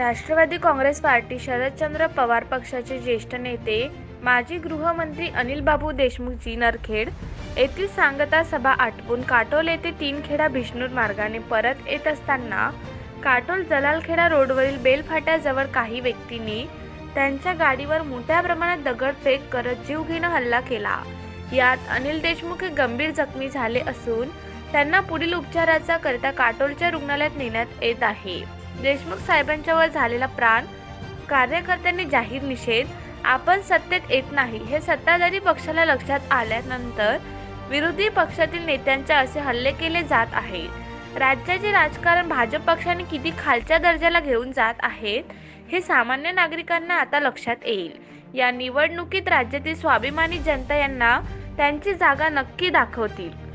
Rashtrawadi Congress party Sharadchandra Pawar पक्षाचे ज्येष्ठ नेते माजी गृहमंत्री अनिल बाबू देशमुखजी नरखेड येथील सांगता सभा आटपून काटोल येथे तीनखेडा भिष्णूर मार्गाने परत येत असताना काटोल जलालखेडा रोडवरील बेलफाट्याजवळ काही व्यक्तींनी त्यांच्या गाडीवर मोठ्या प्रमाणात दगडफेक करत जीवघेणं हल्ला केला. यात अनिल देशमुख हे गंभीर जखमी झाले असून त्यांना पुढील उपचाराचा करता काटोलच्या रुग्णालयात नेण्यात येत आहे. देशमुख साहेबांच्यावर झालेला प्राण कार्यकर्त्यांनी जाहीर निषेध आपण सत्तेत येत नाही हे सत्ताधारी पक्षाला लक्षात आल्यानंतर विरोधी पक्षातील नेत्यांचे असे हल्ले केले जात आहेत. राज्याचे राजकारण भाजप पक्षाने किती खालच्या दर्जाला घेऊन जात आहेत हे सामान्य नागरिकांना आता लक्षात येईल. या निवडणुकीत राज्यातील स्वाभिमानी जनता यांना त्यांची जागा नक्की दाखवतील.